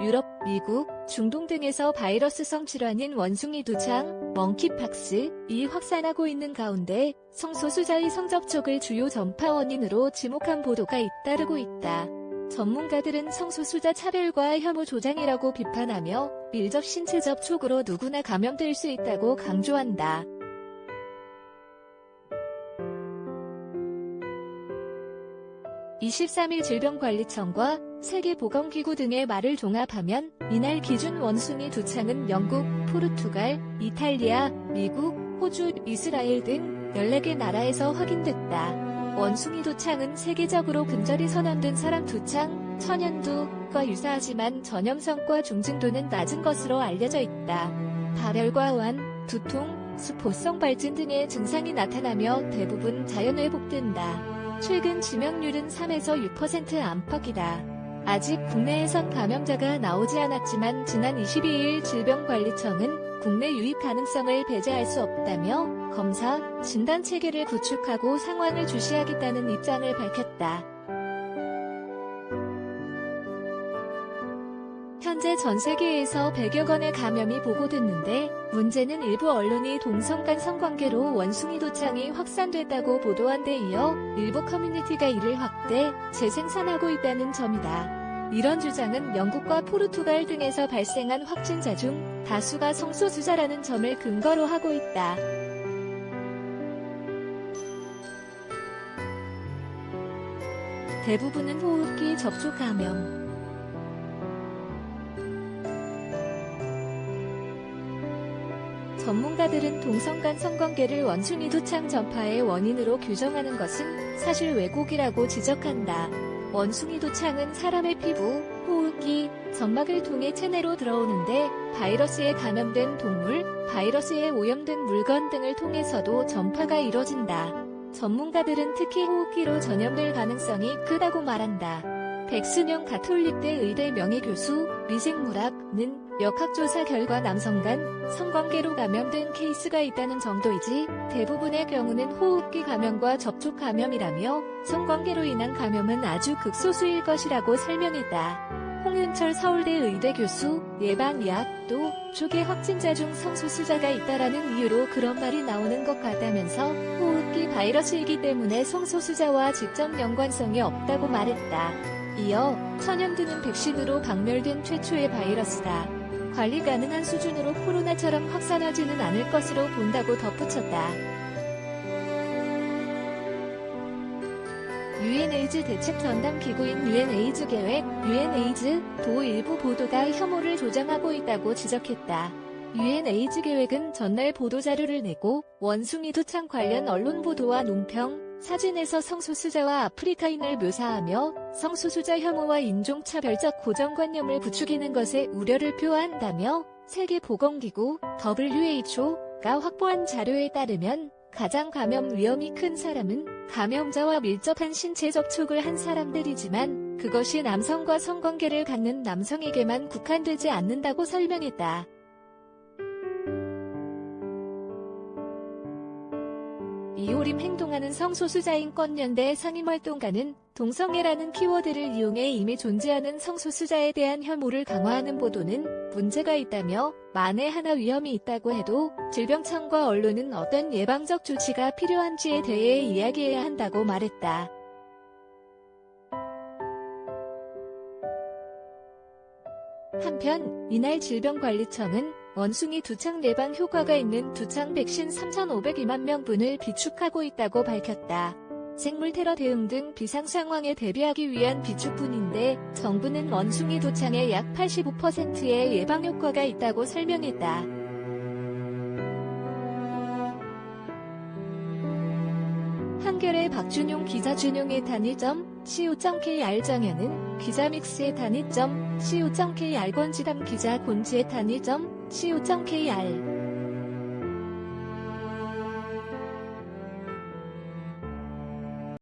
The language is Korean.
유럽, 미국, 중동 등에서 바이러스성 질환인 원숭이 두창, 멍키팍스, 이 확산하고 있는 가운데 성소수자의 성접촉을 주요 전파 원인으로 지목한 보도가 잇따르고 있다. 전문가들은 성소수자 차별과 혐오 조장이라고 비판하며 밀접 신체 접촉으로 누구나 감염될 수 있다고 강조한다. (23일) 질병관리청과 세계보건기구 등의 말을 종합하면 이날 기준 원숭이 두 창은 영국, 포르투갈, 이탈리아, 미국, 호주, 이스라엘 등 14개 나라에서 확인됐다. 원숭이 두창은 세계적으로 근절이 선언된 사람 두창, 천연두과 유사하지만 전염성과 중증도는 낮은 것으로 알려져 있다. 발열과 완, 두통, 수포성 발진 등의 증상이 나타나며 대부분 자연회복된다. 최근 지명률은 3에서 6% 안팎이다. 아직 국내에선 감염자가 나오지 않았지만 지난 22일 질병관리청은 국내 유입 가능성을 배제할 수 없다며 검사, 진단 체계를 구축하고 상황을 주시하겠다는 입장을 밝혔다. 현재 전 세계에서 100여 건의 감염이 보고됐는데 문제는 일부 언론이 동성 간 성관계로 원숭이 도창이 확산됐다고 보도한 데 이어 일부 커뮤니티가 이를 확대, 재생산하고 있다는 점이다. 이런 주장은 영국과 포르투갈 등에서 발생한 확진자 중 다수가 성소수자라는 점을 근거로 하고 있다. 대부분은 호흡기 접촉 감염. 전문가들은 동성 간 성관계를 원숭이 두창 전파의 원인으로 규정하는 것은 사실 왜곡이라고 지적한다. 원숭이 두창은 사람의 피부, 호흡기, 점막을 통해 체내로 들어오는데 바이러스에 감염된 동물, 바이러스에 오염된 물건 등을 통해서도 전파가 이뤄진다. 전문가들은 특히 호흡기로 전염될 가능성이 크다고 말한다. 백순영 가톨릭대 의대 명예교수 미생물학는 역학조사 결과 남성 간 성관계로 감염된 케이스가 있다는 정도이지 대부분의 경우는 호흡기 감염과 접촉 감염이라며 성관계로 인한 감염은 아주 극소수일 것이라고 설명했다. 홍윤철 서울대 의대 교수 예방의학도 초기 확진자 중 성소수자가 있다라는 이유로 그런 말이 나오는 것 같다면서 호흡기 바이러스이기 때문에 성소수자와 직접 연관성이 없다고 말했다. 이어 천연두는 백신으로 박멸된 최초의 바이러스다. 관리 가능한 수준으로 코로나처럼 확산하지는 않을 것으로 본다고 덧붙였다. 유엔에이즈 대책 전담 기구인 유엔에이즈 계획, 유엔에이즈 도 일부 보도가 혐오를 조장하고 있다고 지적했다. 유엔에이즈 계획은 전날 보도자료를 내고 원숭이 두창 관련 언론 보도와 논평, 사진에서 성소수자와 아프리카인을 묘사하며 성소수자 혐오와 인종차별적 고정관념을 부추기는 것에 우려를 표한다며 세계보건기구 WHO가 확보한 자료에 따르면 가장 감염 위험이 큰 사람은 감염자와 밀접한 신체 접촉을 한 사람들이지만 그것이 남성과 성관계를 갖는 남성에게만 국한되지 않는다고 설명했다. 이오림 행동하는 성소수자인 건연대 상임활동가는 동성애라는 키워드를 이용해 이미 존재하는 성소수자에 대한 혐오를 강화하는 보도는 문제가 있다며 만에 하나 위험이 있다고 해도 질병청과 언론은 어떤 예방적 조치가 필요한지에 대해 이야기해야 한다고 말했다. 한편 이날 질병관리청은 원숭이 두창 예방 효과가 있는 두창 백신 3,502만 명분을 비축하고 있다고 밝혔다. 생물 테러 대응 등 비상 상황에 대비하기 위한 비축분인데 정부는 원숭이 두창의 약 85%의 예방 효과가 있다고 설명했다. 한겨레 박준용 기자 준용의 단위점 co.kr 정현은 기자믹스의 단위점 co.kr 권지담 기자 곤지의 단위점 co.kr